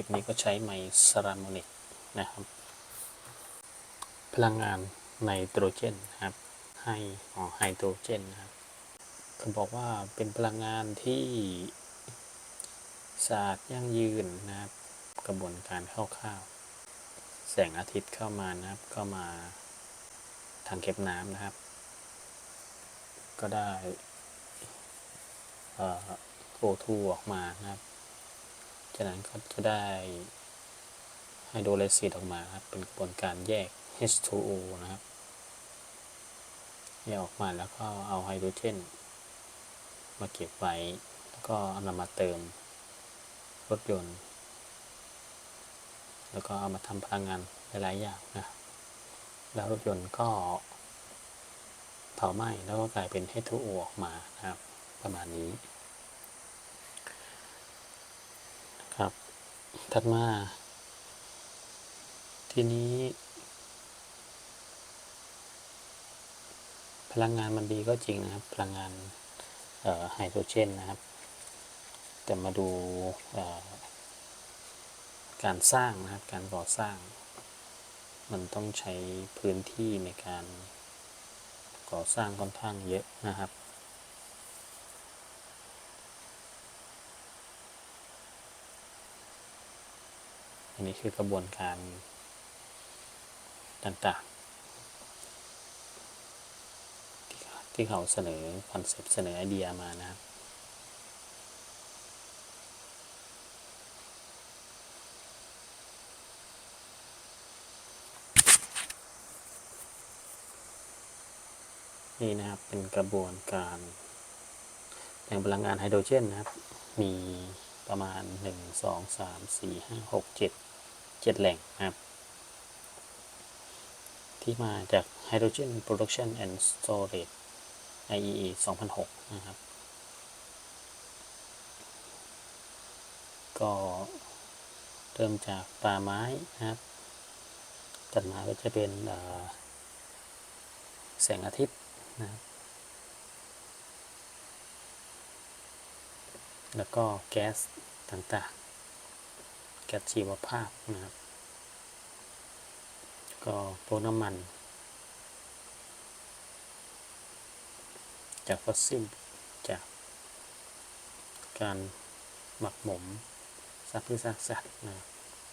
ลิปนี้ก็ใช้ไมค์ซารามอนิกนะครับ พลังงานไนโตรเจนนะครับให้อ๋อไฮโดรเจนนะครับเขาบอกว่าเป็นพลังงานที่สะอาดยั่งยืนนะครับ กระบวนการคร่าวๆแสงอาทิตย์เข้ามานะครับก็มาทางเก็บน้ำนะครับ ก็ได้โอทูออกมานะครับ จากนั้นก็จะได้ไฮโดรไลซิสออกมาครับ เป็นกระบวนการแยก H2O นะครับแยกออกมาแล้วก็เอาไฮโดรเจนมาเก็บไว้ แล้วก็เอานำมาเติมรถยนต์ แล้วก็เอามาทำพลังงานหลายๆอย่างนะแล้วรถยนต์ก็เผาไหม้แล้วก็กลายเป็น H2O ออกมานะครับ ประมาณนี้ ครับ ถัดมา ทีนี้ พลังงานมันดีก็จริงนะครับ พลังงานไฮโดรเจนนะครับ แต่มาดูการสร้างนะครับ การก่อสร้าง มันต้องใช้พื้นที่ในการก่อสร้างค่อนข้างเยอะนะครับ อันนี้คือกระบวนการต่างๆ ที่เขาเสนอคอนเซปต์เสนอไอเดียมานะครับนี่นะครับเป็นกระบวนการแบ่งพลังงานไฮโดรเจนนะครับ มีประมาณ 1 2 3 4 5 6 7 7แหล่งนะครับ ที่มาจาก Hydrogen Production and Storage IEA 2006 นะครับ ก็เริ่มจากป่าไม้นะครับตัดมาก็จะเป็นแสงอาทิตย์นะครับแล้วก็แก๊สต่างๆ แก๊สชีวภาพนะครับ ก็พวน้ำมัน จากฟอสซิลจากการหมักหมมสัตว์พืชซากสัตว์นะ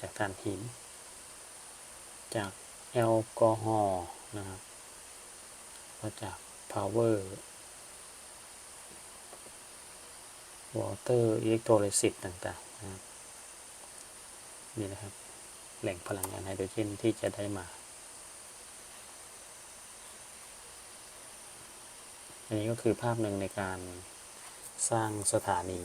จากถ่านหิน จากแอลกอฮอล์นะครับก็จาก power water electrolysis ต่างๆนะครับ นี่นะครับ แหล่งพลังงานไฮโดรเจนที่จะได้มา อันนี้ก็คือภาพหนึ่งในการสร้างสถานี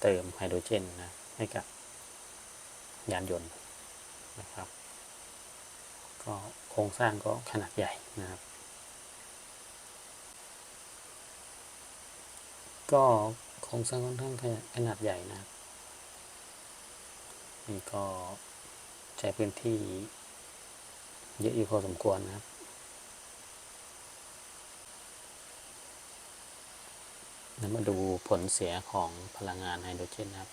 เติมไฮโดรเจนนะให้กับยานยนต์นะครับ ก็โครงสร้างก็ขนาดใหญ่นะครับ ก็ รงสร้างค่อนข้างขนาดใหญ่นะครับนี่ก็ใช้พื้นที่เยอะอยู่พอสมควรนะครับนั้นมาดูผลเสียของพลังงานไฮโดรเจนนะครับ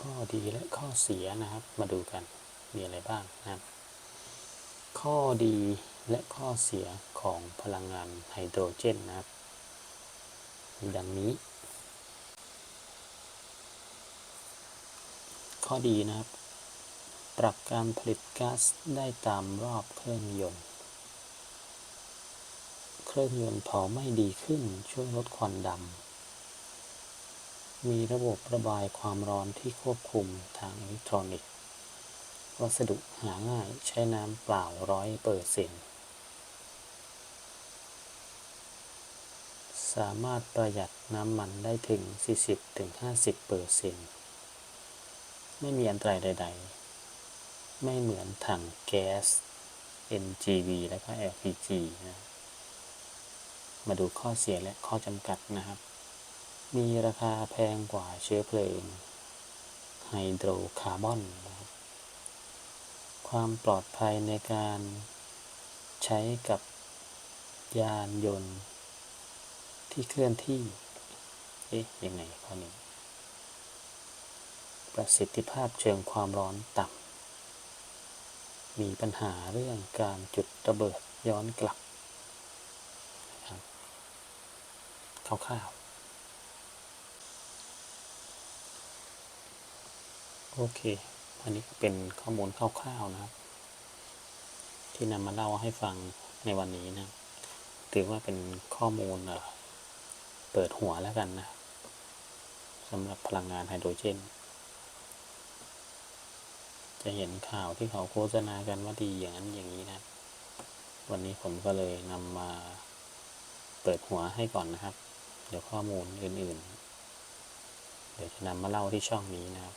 ข้อดีและข้อเสียนะครับมาดูกัน มีอะไรบ้างนะครับ ข้อดีและข้อเสียของพลังงานไฮโดรเจนนะครับมีดังนี้ ข้อดีนะครับ ปรับการผลิตก๊าซได้ตามรอบเครื่องยนต์ เครื่องยนต์เผาไม่ดีขึ้นช่วยลดควันดำมีระบบระบายความร้อนที่ควบคุมทางอิเล็กทรอนิกส์ วัสดุหาง่ายใช้น้ำเปล่าร้อยเปอร์เซ็นต์สามารถประหยัดน้ำมันได้ถึง 40-50เปอร์เซ็นต์ไม่มีอันตรายใด ๆ ไม่เหมือนถังแก๊ส NGV และก็ LPG นะมาดูข้อเสียและข้อจำกัดนะครับ มีราคาแพงกว่าเชื้อเพลิงไฮโดรคาร์บอน ความปลอดภัยในการใช้กับยานยนต์ ที่เคลื่อนที่ เอ๊ะ ยังไงข้อนี้ ประสิทธิภาพเชิงความร้อนต่ำ มีปัญหาเรื่องการจุดระเบิดย้อนกลับคร่าวๆโอเค อันนี้ก็เป็นข้อมูลคร่าวๆนะครับ ที่นำมาเล่าให้ฟังในวันนี้นะถือว่าเป็นข้อมูลเปิดหัวแล้วกันนะสำหรับพลังงานไฮโดรเจน จะเห็นข่าวที่เขาโฆษณากันว่าดีอย่างนั้นอย่างนี้นะ วันนี้ผมก็เลยนำมาเปิดหัวให้ก่อนนะครับ เดี๋ยวข้อมูลอื่นๆ เดี๋ยวจะนำมาเล่าที่ช่องนี้นะครับ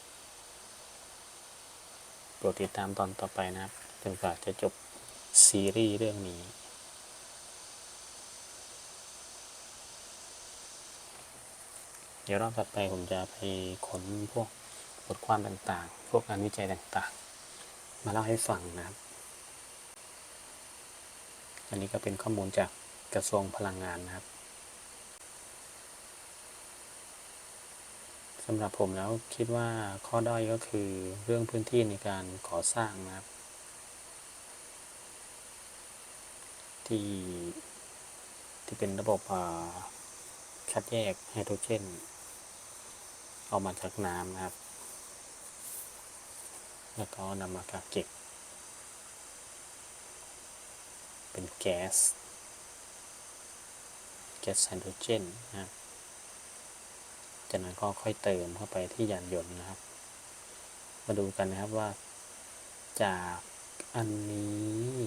รดติดตามตอนต่อไปนะครับจนกว่าจะจบซีรีส์เรื่องนี้เดี๋ยวรอบถัดไปผมจะไปค้นพวกบทความต่างๆ พวกงานวิจัยต่างๆ มาเล่าให้ฟังนะครับ อันนี้ก็เป็นข้อมูลจากกระทรวงพลังงานนะครับ สำหรับผมแล้วคิดว่าข้อด้อยก็คือเรื่องพื้นที่ในการก่อสร้างนะครับ ที่ที่เป็นระบบคัดแยกไฮโดรเจนออกมาจากน้ำนะครับ แล้วก็นำมากักเก็บ เป็นแก๊ส แก๊สไฮโดรเจนนะครับ จากนั้นก็ค่อยเติมเข้าไปที่ยานยนต์นะครับ มาดูกันนะครับว่า จากอันนี้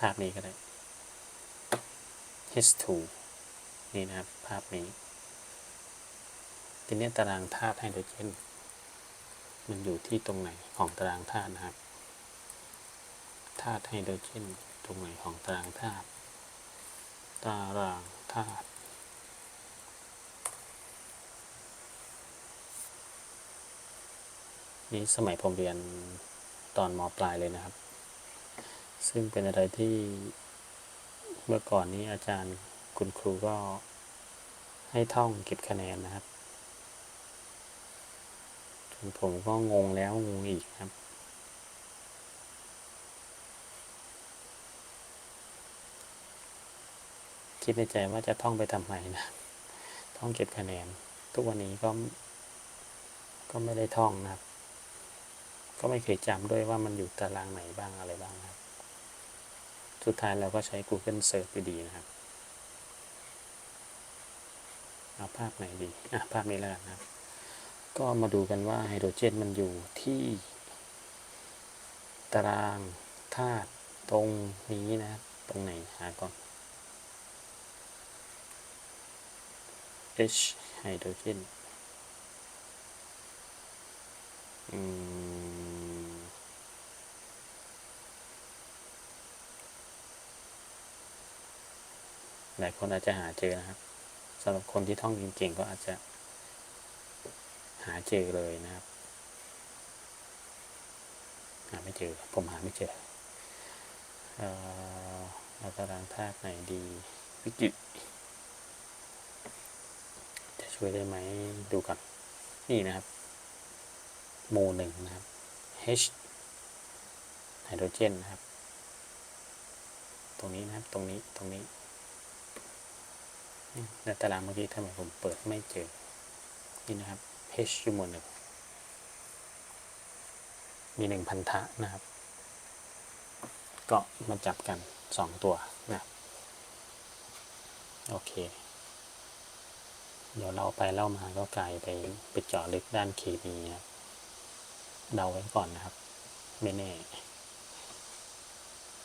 ภาพนี้ก็ได้ H2 นี่นะครับ ภาพนี้ ทีนี้ตารางธาตุไฮโดรเจน มันอยู่ที่ตรงไหนของตารางธาตุนะครับ ธาตุไฮโดรเจน รงไหนของตารางธาตุ ตารางธาตุ นี่สมัยผมเรียนตอนมปลายเลยนะครับ ซึ่งเป็นอะไรที่เมื่อก่อนนี้อาจารย์คุณครูก็ให้ท่องเก็บคะแนนนะครับ ผมก็งงแล้วงงอีกครับ คิดในใจว่าจะท่องไปทำไมนะ ท่องเก็บคะแนน ทุกวันนี้ก็ ก็ไม่ได้ท่องนะครับ ก็ไม่เคยจำด้วยว่ามันอยู่ตารางไหนบ้างอะไรบ้างนะครับ สุดท้ายเราก็ใช้ Google Search ไปดีนะครับ เอาภาพไหนดี อะ ภาพนี้แล้วกันนะครับ ก็มาดูกันว่าไฮโดรเจนมันอยู่ที่ตารางธาตุตรงนี้นะครับ ตรงไหนหาก่อน H ไฮโดรเจนอืมหลายคนอาจจะหาเจอนะครับสำหรับคนที่ท่องเก่งๆก็อาจจะหาเจอเลยนะครับ หาไม่เจอ ผมหาไม่เจอ เอ่อตารางธาตุไหนดี วิกิ ช่วยได้ไหมดูก่อนนี่นะครับโมหนึ่งนะครับ H ไฮโดรเจนนะครับ ตรงนี้นะครับตรงนี้ตรงนี้ในตารางเมื่อกี้ทำไมผมเปิดไม่เจอ นี่นะครับ H อยู่หมวดหนึ่งมีหนึ่งพันธะนะครับ ก็มาจับกันสองตัวนะครับ โอเค เดี๋ยวเราไปเล่ามาก็กลายไปไปเจาะลึกด้านเคมีครับเดาไว้ก่อนนะครับ ไม่แน่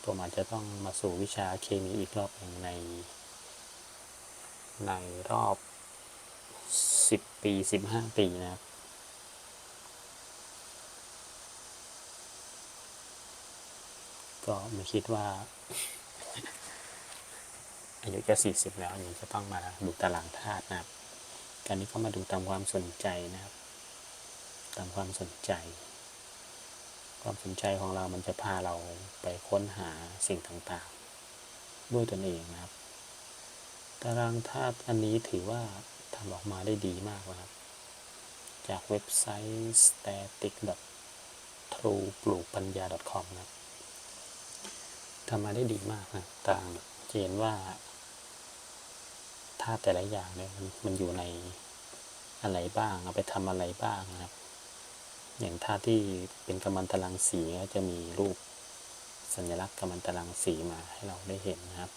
ผมอาจจะต้องมาสู่วิชาเคมีอีกรอบหนึ่งใน ในรอบสิบปีสิบห้าปีนะครับก็ไม่คิดว่า อายุจะสี่สิบแล้วยังจะต้องมาดูตารางธาตุนะครับ การนี้ก็มาดูตามความสนใจนะครับ ตามความสนใจ ความสนใจของเรามันจะพาเราไปค้นหาสิ่งต่างๆ ด้วยตนเองนะครับ ตารางธาตุอันนี้ถือว่าทำออกมาได้ดีมากนะครับ จากเว็บไซต์ static true ปลูกปัญญา .com นะครับทำมาได้ดีมากนะต่างจะเห็นว่า ธาตุแต่ละอย่างเนี่ยมันมันอยู่ในอะไรบ้าง เอาไปทำอะไรบ้างนะครับ อย่างธาตุที่เป็นกัมมันตรังสีก็จะมีรูปสัญลักษณ์กัมมันตรังสีมาให้เราได้เห็นนะครับ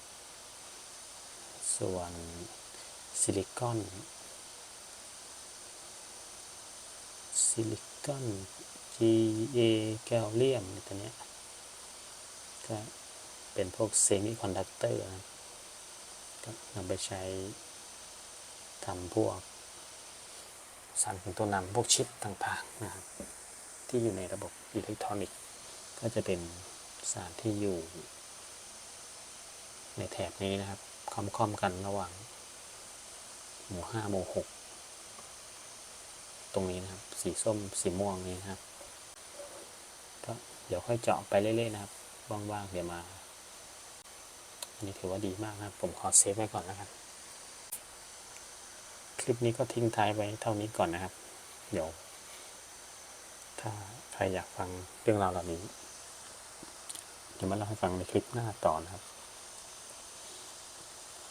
ส่วนซิลิคอน ซิลิคอน GA แกลเลียมตัวเนี้ยก็เป็นพวกเซมิคอนดักเตอร์นะครับ นำไปใช้ทำพวกสารของตัวนำพวกชิปต่างๆนะครับที่อยู่ในระบบอิเล็กทรอนิกส์ ก็จะเป็นสารที่อยู่ ในแถบนี้นะครับค่อมๆกันระหว่างหมู่ห้าหมู่หกตรงนี้นะครับ สีส้มสีม่วงนี้นะครับก็เดี๋ยวค่อยเจาะไปเรื่อยๆนะครับว่างๆเดี๋ยวมา อันนี้ถือว่าดีมากนะครับ ผมขอเซฟไว้ก่อนนะครับ คลิปนี้ก็ทิ้งท้ายไว้เท่านี้ก่อนนะครับ เดี๋ยว ถ้าใครอยากฟังเรื่องราวเหล่านี้เดี๋ยวมาเล่าให้ฟังในคลิปหน้าต่อนะครับ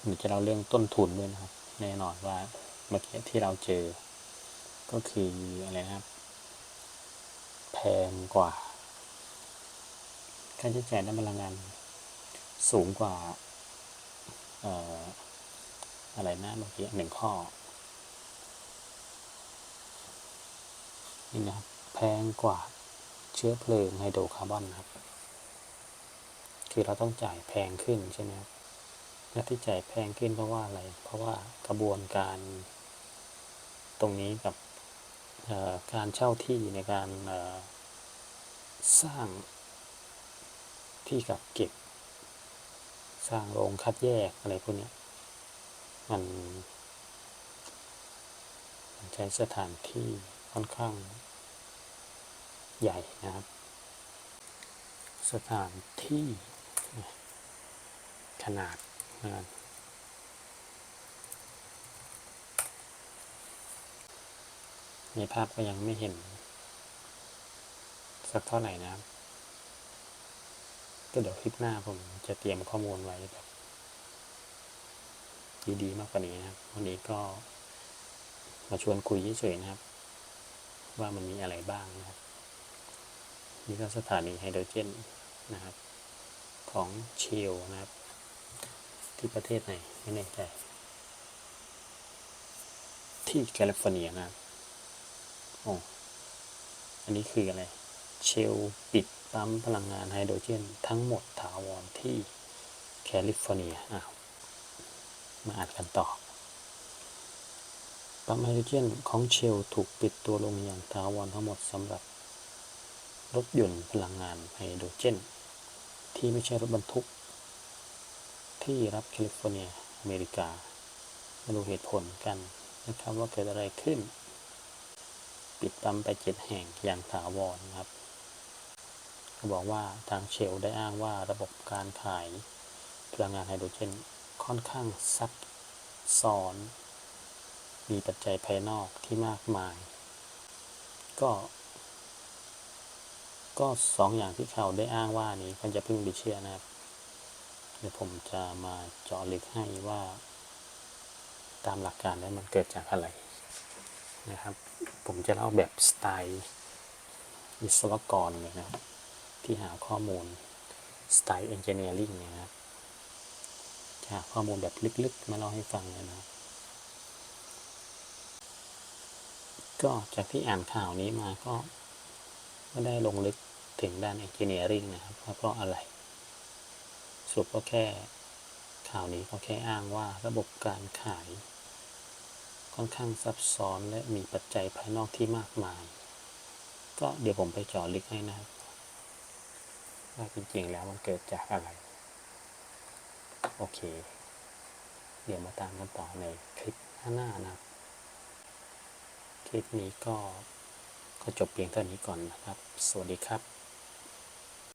เดี๋ยวจะเล่าเรื่องต้นทุนด้วยนะครับ แน่นอนว่าเมื่อกี้ที่เราเจอ ก็คืออะไรนะครับ แพงกว่าค่าใช้จ่ายด้านพลังงาน สูงกว่าอะไรนะเมื่อกี้หนึ่งข้อ นี่นะครับ แพงกว่าเชื้อเพลิงไฮโดรคาร์บอนนะครับ คือเราต้องจ่ายแพงขึ้นใช่ไหมครับและที่จ่ายแพงขึ้นเพราะว่าอะไร เพราะว่ากระบวนการตรงนี้กับการเช่าที่ในการสร้างที่กับเก็บ สร้างโรงคัดแยกอะไรพวกนี้มันมันใช้สถานที่ค่อนข้างใหญ่นะครับ สถานที่ขนาดนะครับในภาพก็ยังไม่เห็น สักเท่าไหร่นะครับ ก็เดี๋ยวคลิปหน้าผมจะเตรียมข้อมูลไว้แบบดีๆมากกว่านี้นะครับ วันนี้ก็มาชวนคุยเฉยๆนะครับ ว่ามันมีอะไรบ้างนะครับ นี่ก็สถานีไฮโดรเจนนะครับ ของเชลนะครับ ที่ประเทศไหนไม่แน่ใจที่แคลิฟอร์เนียนะครับ โอ้ อันนี้คืออะไร เชลปิด ปั๊มพลังงานไฮโดรเจนทั้งหมดถาวรที่แคลิฟอร์เนียอ้าวมาอ่านกันต่อ ปั๊มไฮโดรเจนของเชลถูกปิดตัวลงอย่างถาวรทั้งหมดสำหรับรถยนต์พลังงานไฮโดรเจน ที่ไม่ใช่รถบรรทุก ที่รัฐแคลิฟอร์เนียอเมริกามาดูเหตุผลกันนะครับว่าเกิดอะไรขึ้น ปิดปั๊มไปเจ็ดแห่งอย่างถาวรนะครับ บอกว่าทางเชลได้อ้างว่าระบบการขายพลังงานไฮโดรเจนค่อนข้างซับซ้อน มีปัจจัยภายนอกที่มากมาย ก็ ก็สองอย่างที่เขาได้อ้างว่านี้ก็จะพึ่งไปเชื่อนะครับ เดี๋ยวผมจะมาเจาะลึกให้ว่า ตามหลักการแล้วมันเกิดจากอะไรนะครับ ผมจะเล่าแบบสไตล์วิศวกรเลยนะครับ ที่หาข้อมูลสไตล์เอนจิเนียริงนะครับจะหาข้อมูลแบบลึกๆ มาเล่าให้ฟังเลยนะครับ ก็จากที่อ่านข่าวนี้มาก็ไม่ได้ลงลึกถึงด้านเอนจิเนียริงนะครับว่าเพราะอะไร สรุปก็แค่ข่าวนี้ก็แค่อ้างว่าระบบการขาย ค่อนข้างซับซ้อนและมีปัจจัยภายนอกที่มากมาย ก็เดี๋ยวผมไปเจาะลึกให้นะครับ ว่าจริงๆแล้วมันเกิดจากอะไร โอเค เดี๋ยวมาตามกันต่อในคลิปหน้านะครับ คลิปนี้ก็ก็จบเพียงเท่านี้ก่อนนะครับ สวัสดีครับ